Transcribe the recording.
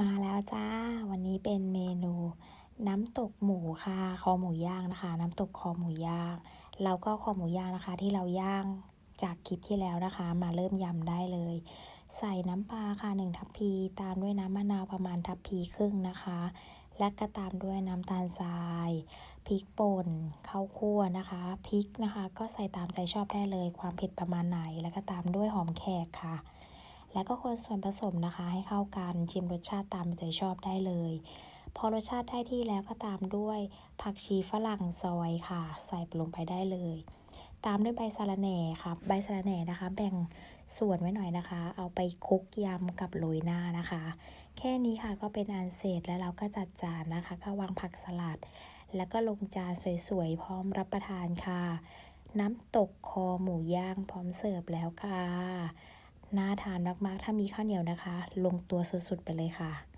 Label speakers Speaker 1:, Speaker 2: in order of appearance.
Speaker 1: มาแล้วจ้า วันนี้เป็นเมนูน้ำตกหมูค่ะ คอหมูย่างนะคะ น้ำตกคอหมูย่าง แล้วก็คอหมูย่างนะคะ ที่เราย่างจากคลิปที่แล้วนะคะ มาเริ่มยำได้เลย ใส่น้ำปลาค่ะหนึ่งทัพพี ตามด้วยน้ำมะนาวประมาณทัพพีครึ่งนะคะ และก็ตามด้วยน้ำตาลทรายพริกป่นข้าวคั่วนะคะพริกนะคะ ก็ใส่ตามใจชอบได้เลย ความเผ็ดประมาณไหน แล้วก็ตามด้วยหอมแขกค่ะ แล้วก็คนส่วนผสมนะคะให้เข้ากันชิมรสชาติตามใจชอบได้เลย พอรสชาติได้ที่แล้วก็ตามด้วย ผักชีฝรั่งซอยค่ะ ใส่ลงไปได้เลย ตามด้วยใบสะระแหน่ค่ะใบสะระแหน่นะคะ แบ่งส่วนไว้หน่อยนะคะ เอาไปคลุกยำกับโรยหน้านะคะ แค่นี้ค่ะก็เป็นอันเสร็จแล้วเราก็จัดจานนะคะ ก็วางผักสลัด แล้วก็ลงจานสวยๆ พร้อมรับประทานค่ะ น้ำตกคอหมูย่างพร้อมเสิร์ฟแล้วค่ะ น่าทานมากๆ ถ้ามีข้าวเหนียวนะคะ ลงตัวสุดๆ ไปเลยค่ะ